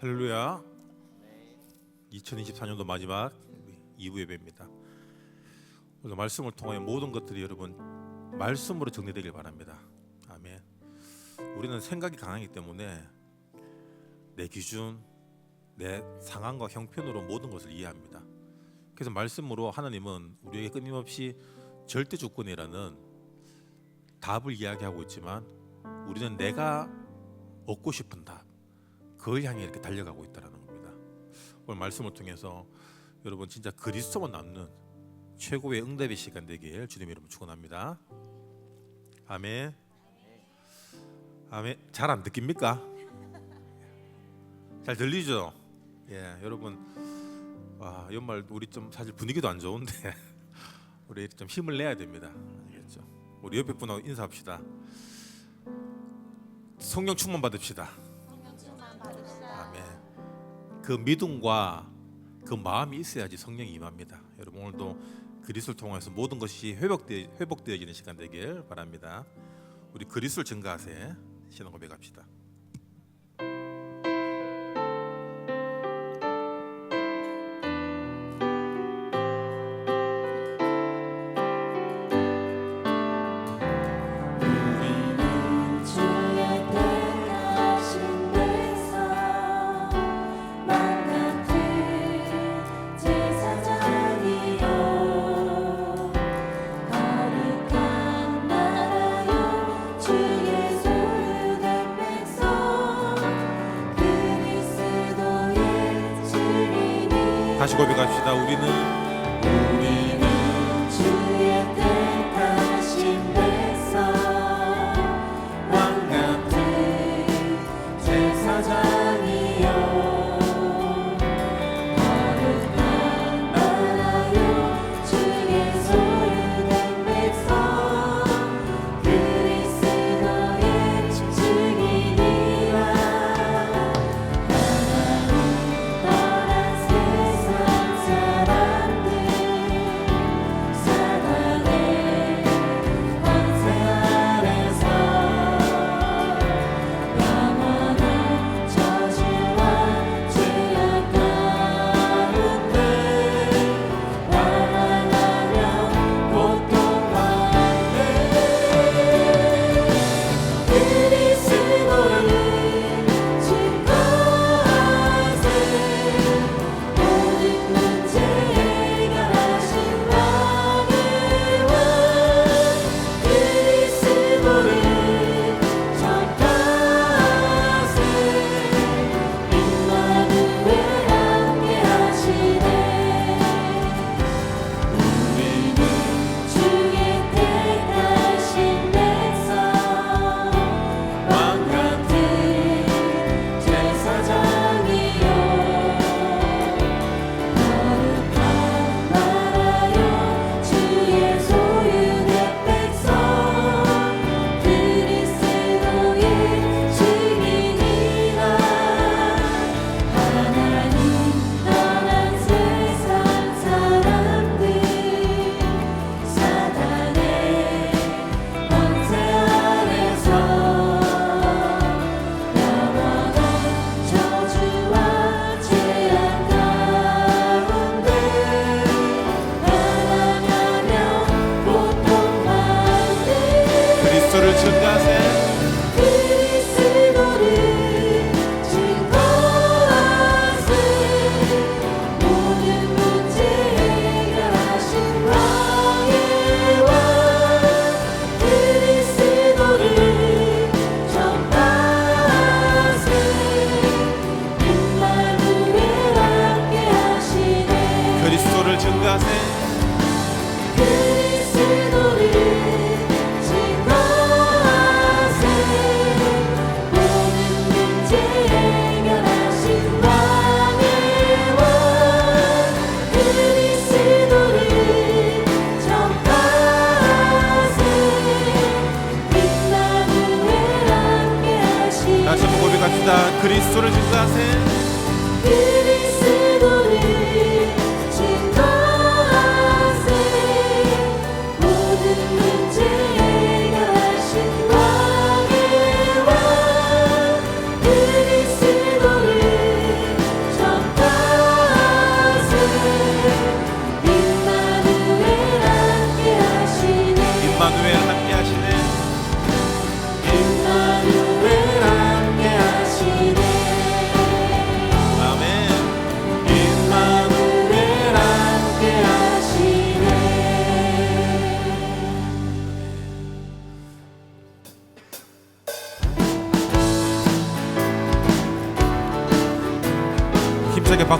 할렐루야. 2024년도 마지막 2부 예배입니다. 오늘 말씀을 통하여 모든 것들이 여러분 말씀으로 정리되길 바랍니다. 아멘. 우리는 생각이 강하기 때문에 내 기준, 내 상황과 형편으로 모든 것을 이해합니다. 그래서 말씀으로 하나님은 우리에게 끊임없이 절대 주권이라는 답을 이야기하고 있지만 우리는 내가 얻고 싶은 답, 그걸 향해 이렇게 달려가고 있다는 겁니다. 오늘 말씀을 통해서 여러분 진짜 그리스도만 남는 최고의 응답의 시간 되길 주님 이름 축원합니다. 아멘. 아멘. 잘 안 듣깁니까? 잘 들리죠? 예, 여러분. 와, 연말 우리 좀 사실 분위기도 안 좋은데 우리 좀 힘을 내야 됩니다. 알겠죠? 우리 옆에 분하고 인사합시다. 성령 충만 받읍시다. 그 믿음과 그 마음이 있어야지 성령이 임합니다. 여러분 오늘도 그리스도를 통해서 모든 것이 회복되, 회복되어지는 시간 되길 바랍니다. 우리 그리스도를 증가하세 신앙 고백합시다. 고 고백합시다. 그리스도를 증가하세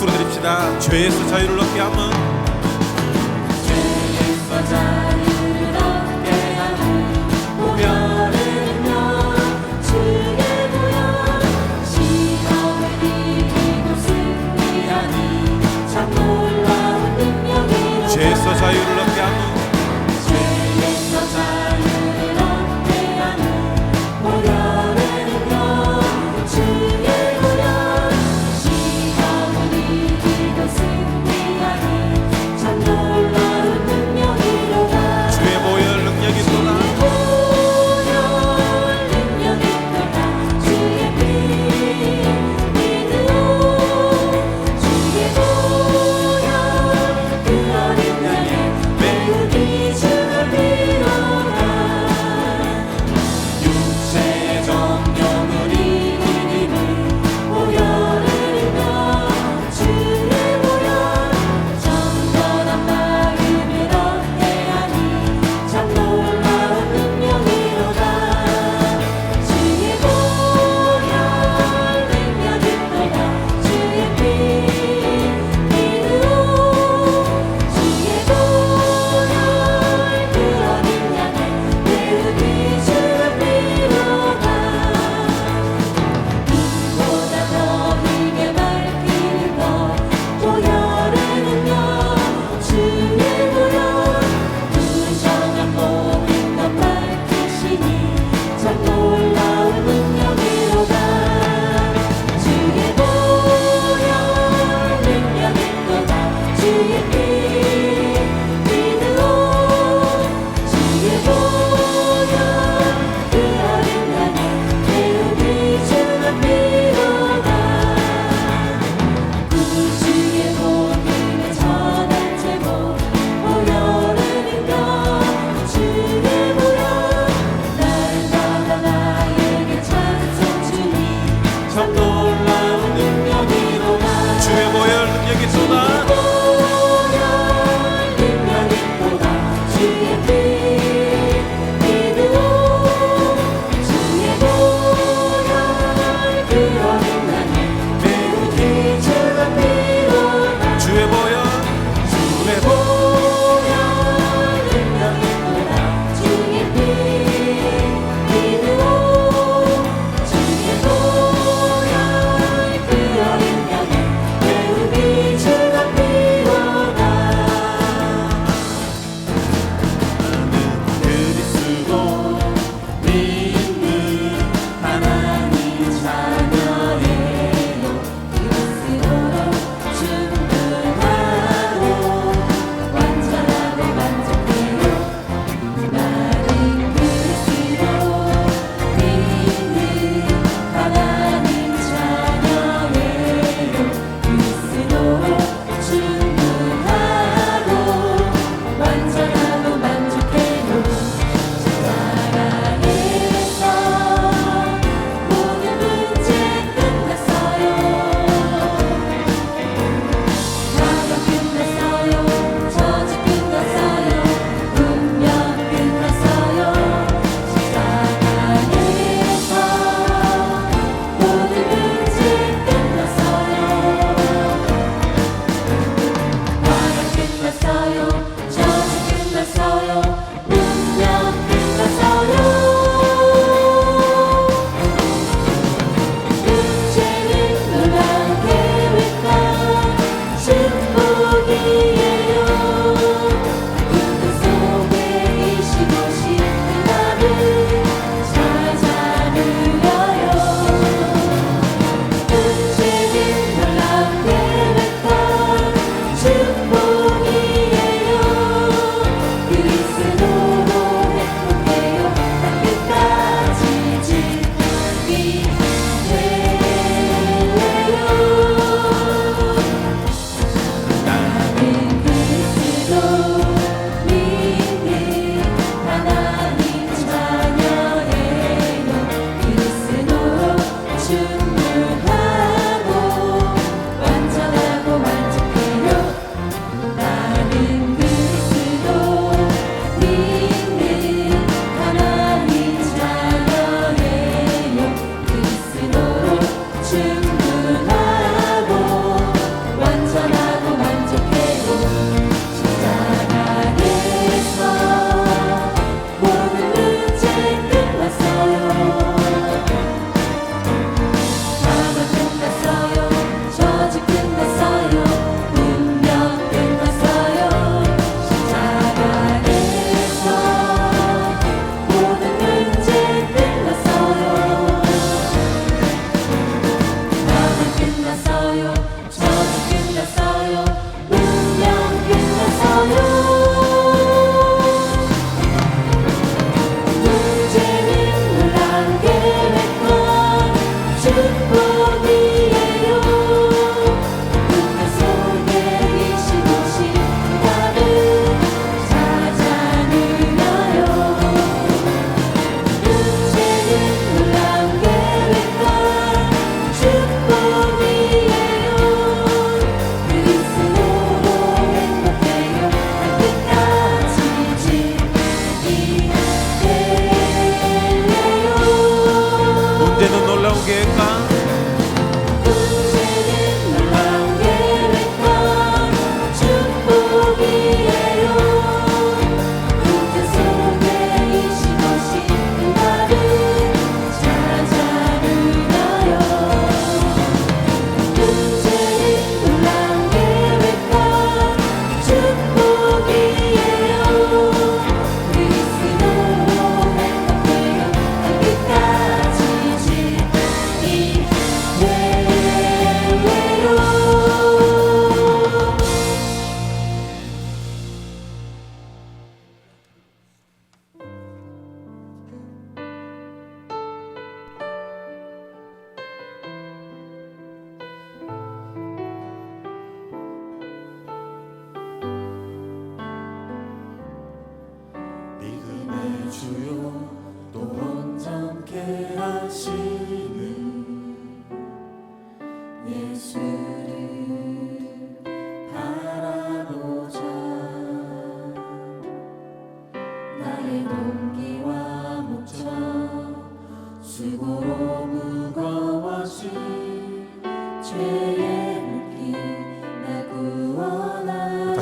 박수로 드립시다. 죄에서 자유를 얻게 하면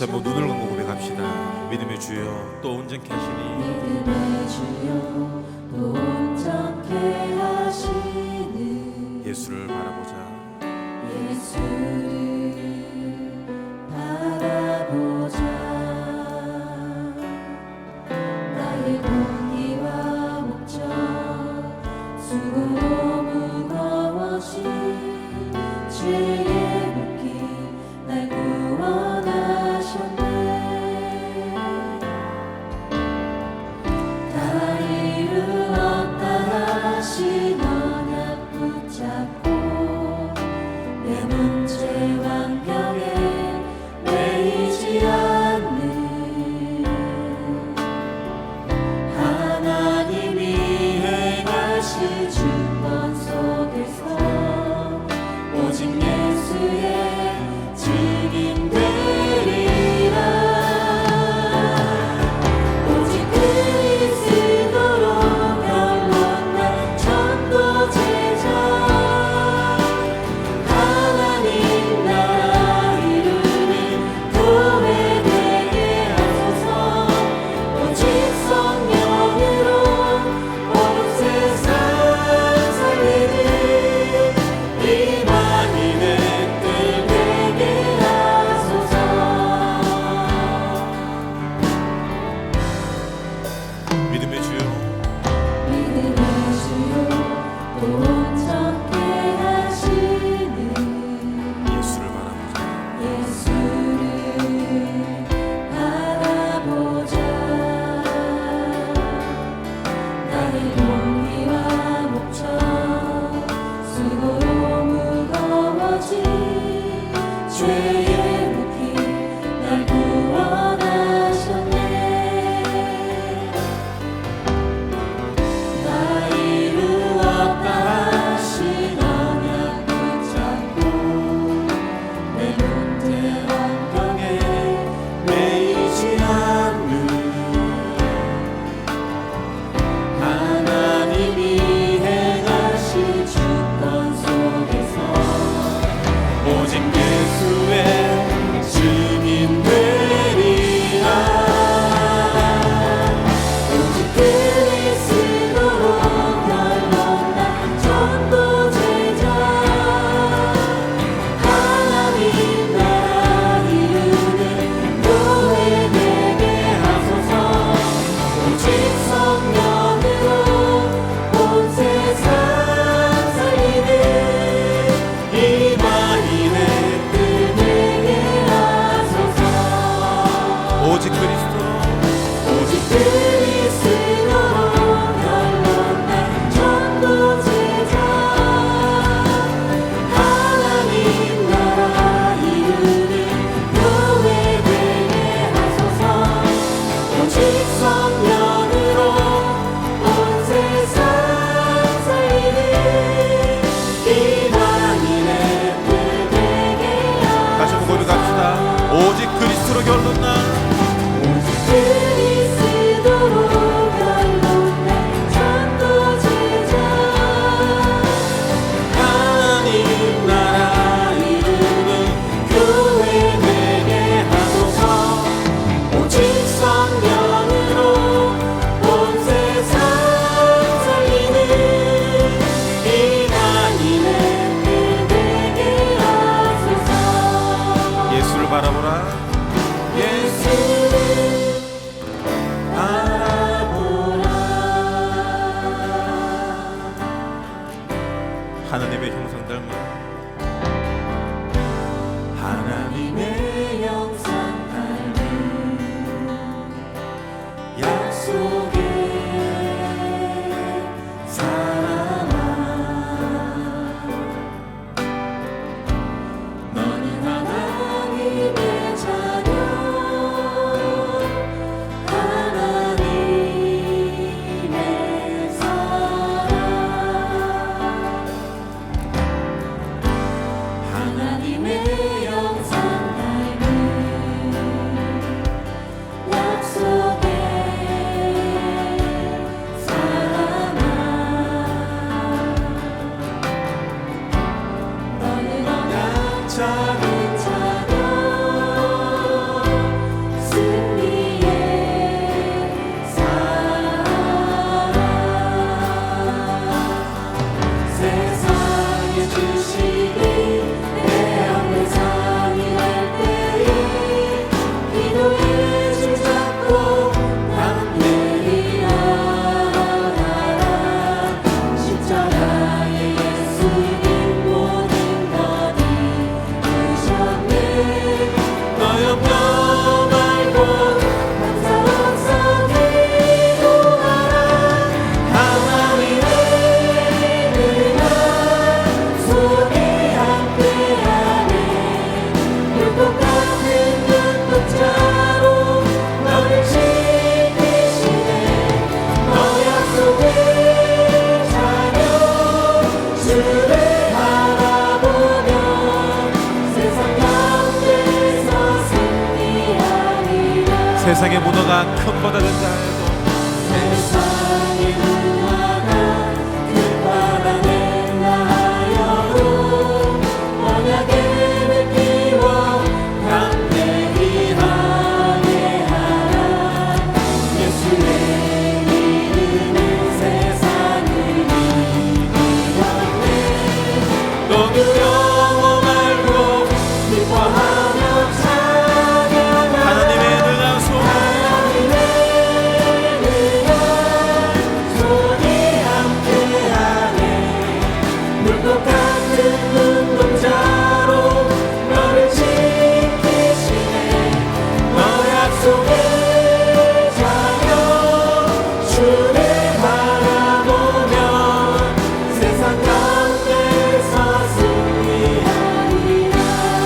다시 한번 눈을 감고 고백합시다. 믿음의 주여 또 온전케 하시니 예수를 바라보자. to you. 세상의 문화가 큰 보다 된다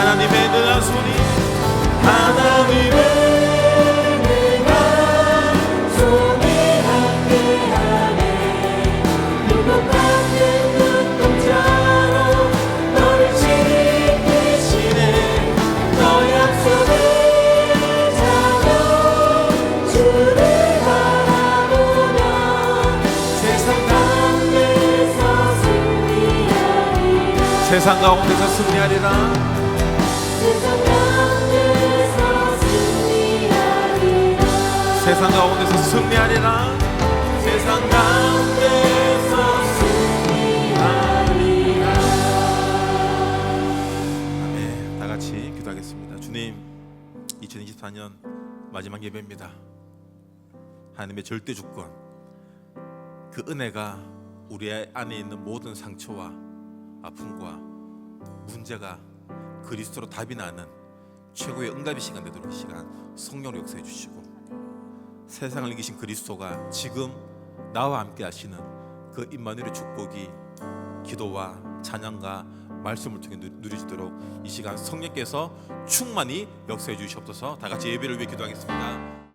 하나님의 능한 손이 하나님의 세상 가운데서 승리하리라 세상 가운데서 승리하리라 세상 가운데서 승리하리라 네, 다 같이 기도하겠습니다. 주님, 2024년 마지막 예배입니다. 하나님의 절대 주권, 그 은혜가 우리 안에 있는 모든 상처와 아픔과 문제가 그리스도로 답이 나는 최고의 응답의 시간 되도록 이 시간 성령을 역사해 주시고 세상을 이기신 그리스도가 지금 나와 함께 하시는 그 임마누엘의 축복이 기도와 찬양과 말씀을 통해 누- 누리시도록 이 시간 성령께서 충만히 역사해 주시옵소서. 다 같이 예배를 위해 기도하겠습니다